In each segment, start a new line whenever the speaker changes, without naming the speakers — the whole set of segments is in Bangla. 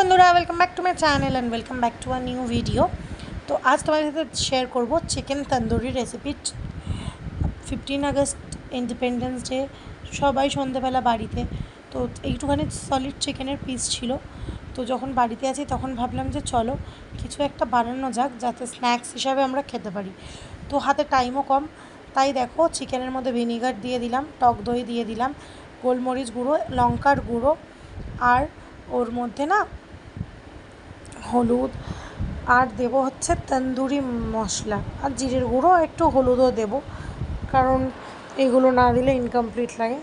বন্ধুরা welcome back to my channel and welcome back to a new video তো আজ তোমাদের সাথে শেয়ার করব chicken tandoori recipe fifteen August Independence Day সবাই সন্ধেবেলা বাড়িতে। তো এইটুখানি সলিড চিকেনের পিস ছিল। তো যখন বাড়িতে আছি তখন ভাবলাম যে চলো, কিছু একটা বানানো যাক যাতে স্ন্যাক্স হিসাবে আমরা খেতে পারি। তো হাতে টাইমও কম, তাই দেখো চিকেনের মধ্যে ভিনিগার দিয়ে দিলাম, টক দই দিয়ে দিলাম, গোলমরিচ গুঁড়ো, লঙ্কার গুঁড়ো, আর ওর মধ্যে না হলুদ। আর দেবো হচ্ছে তন্দুরি মশলা। আর জিরের গুঁড়ো একটু হলুদও দেবো। কারণ এগুলো না দিলে ইনকমপ্লিট লাগে।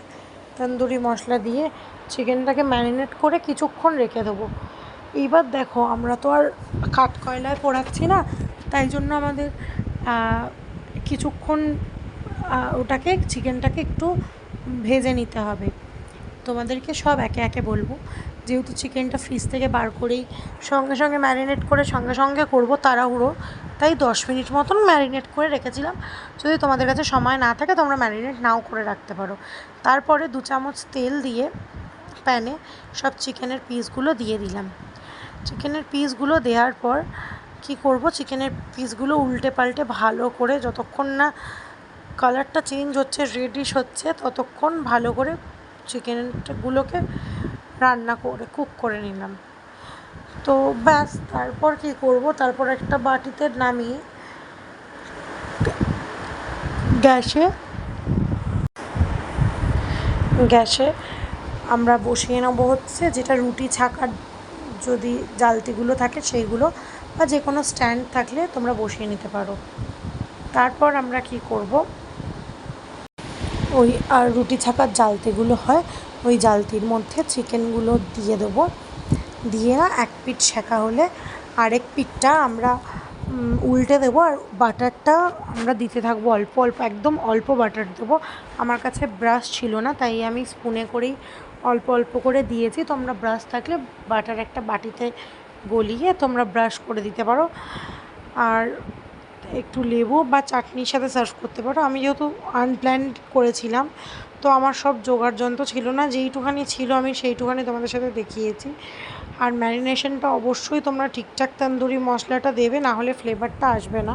তন্দুরি মশলা দিয়ে চিকেনটাকে ম্যারিনেট করে কিছুক্ষণ রেখে দেবো। এইবার দেখো, আমরা তো আর কাঠ কয়লায় পোড়াচ্ছি না, তাই জন্য আমাদের কিছুক্ষণ ওটাকে, চিকেনটাকে একটু ভেজে নিতে হবে। তোমাদেরকে সব একে একে বলব। যেহেতু চিকেনটা ফ্রিজ থেকে বার করেই সঙ্গে সঙ্গে ম্যারিনেট করে সঙ্গে সঙ্গে করব তাড়াহুড়ো, তাই দশ মিনিট মতন ম্যারিনেট করে রেখেছিলাম। যদি তোমাদের কাছে সময় না থাকে তোমরা ম্যারিনেট নাও করে রাখতে পারো। তারপরে দু চামচ তেল দিয়ে প্যানে সব চিকেনের পিসগুলো দিয়ে দিলাম। চিকেনের পিসগুলো দেওয়ার পর কি করব? চিকেনের পিসগুলো উল্টে পাল্টে ভালো করে যতক্ষণ না কালারটা চেঞ্জ হচ্ছে রেডিশ হচ্ছে, ততক্ষণ ভালো করে চিকেনগুলোকে রান্না করে, কুক করে নিলাম। তো ব্যাস, তারপর কি করব? তারপর একটা বাটিতে নামিয়ে গ্যাসে গ্যাসে আমরা বসিয়ে নেব হচ্ছে যেটা রুটি ছাকার যদি জালতিগুলো থাকে সেইগুলো বা যে কোনো স্ট্যান্ড থাকলে তোমরা বসিয়ে নিতে পারো। তারপর আমরা কি করব? ওই আর রুটি ছাকার জালতিগুলো হয়, ওই জালতির মধ্যে চিকেনগুলো দিয়ে দেবো। দিয়ে না এক পিঠ শেখা হলে আরেক পিঠটা আমরা উল্টে দেবো আর বাটারটা আমরা দিতে থাকব অল্প অল্প, একদম অল্প বাটার দেবো। আমার কাছে ব্রাশ ছিল না, তাই আমি স্পুনে করেই অল্প অল্প করে দিয়েছি। তোমরা ব্রাশ থাকলে বাটার একটা বাটিতে গলিয়ে তোমরা ব্রাশ করে দিতে পারো। আর একটু লেবু বা চাটনির সাথে সার্ভ করতে পারো। আমি যেহেতু আনপ্ল্যান্ড করেছিলাম, তো আমার সব জোগাড় যন্ত্র ছিল না, যেইটুখানি ছিল আমি সেইটুখানি তোমাদের সাথে দেখিয়েছি। আর ম্যারিনেশনটা অবশ্যই তোমরা ঠিকঠাক তন্দুরি মশলাটা দেবে, না হলে ফ্লেভারটা আসবে না।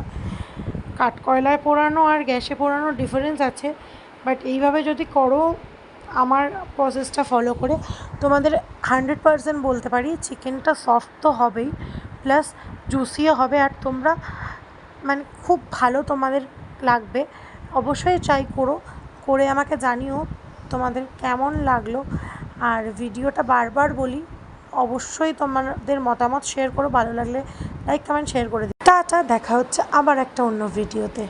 কাঠকয়লায় পোড়ানো আর গ্যাসে পোড়ানো ডিফারেন্স আছে বাট এইভাবে যদি করো, আমার প্রসেসটা ফলো করে। তোমাদের হান্ড্রেড পারসেন্ট বলতে পারি চিকেনটা সফট তো হবেই প্লাস জুসিও হবে, আর তোমরা মানে খুব ভালো তোমাদের লাগবে। অবশ্যই ট্রাই করো, করে আমাকে জানিও তোমাদের কেমন লাগল। আর ভিডিওটা বারবার বলি, অবশ্যই তোমাদের মতামত শেয়ার করো, ভালো লাগলে লাইক কমেন্ট শেয়ার করে দিই টাটা, দেখা হচ্ছে আবার একটা অন্য ভিডিওতে